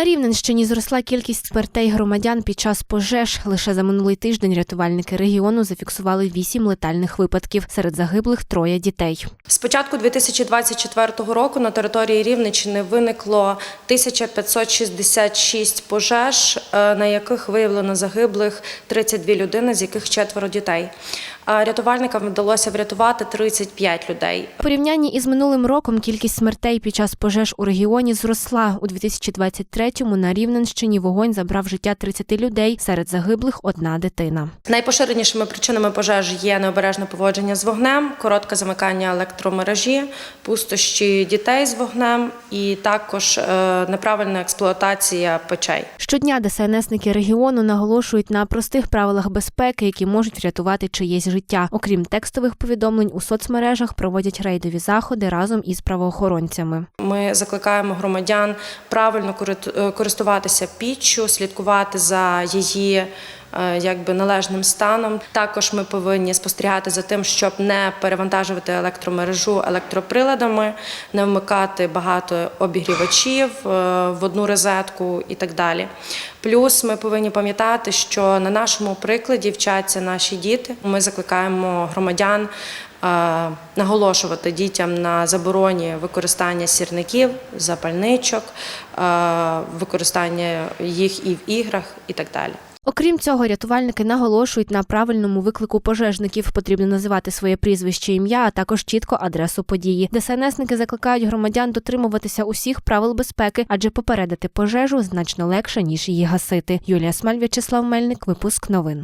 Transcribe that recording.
На Рівненщині зросла кількість смертей громадян під час пожеж. Лише за минулий тиждень рятувальники регіону зафіксували вісім летальних випадків. Серед загиблих троє дітей. З початку 2024 року на території Рівненщини виникло 1566 пожеж, е, на яких виявлено загиблих 32 людини, з яких четверо дітей. А Рятувальникам вдалося врятувати 35 людей. У порівнянні із минулим роком кількість смертей під час пожеж у регіоні зросла. У 2023-му на Рівненщині вогонь забрав життя 30 людей. Серед загиблих одна дитина. Найпоширенішими причинами пожеж є необережне поводження з вогнем, коротке замикання електромережі, пустощі дітей з вогнем і також е, неправильна експлуатація печей. Щодня ДСНСники регіону наголошують на простих правилах безпеки, які можуть врятувати чиєсь життя. Окрім текстових повідомлень у соцмережах проводять рейдові заходи разом із правоохоронцями. Ми закликаємо громадян правильно е, користуватися піччю, слідкувати за її. Е, Якби належним станом також ми повинні спостерігати за тим, щоб не перевантажувати електромережу електроприладами, не вмикати багато обігрівачів е, в одну розетку і так далі. Плюс ми повинні пам'ятати, що на нашому прикладі вчаться наші діти. Ми закликаємо громадян е, наголошувати дітям на забороні використання сірників, запальничок, використання їх і в іграх і так далі. Окрім цього, рятувальники наголошують на правильному виклику пожежників. Потрібно називати своє прізвище, ім'я, а також чітко адресу події. ДСНСники закликають громадян дотримуватися усіх правил безпеки, адже попередити пожежу значно легше ніж її гасити. Юлія Смаль, В'ячеслав Мельник, випуск новин.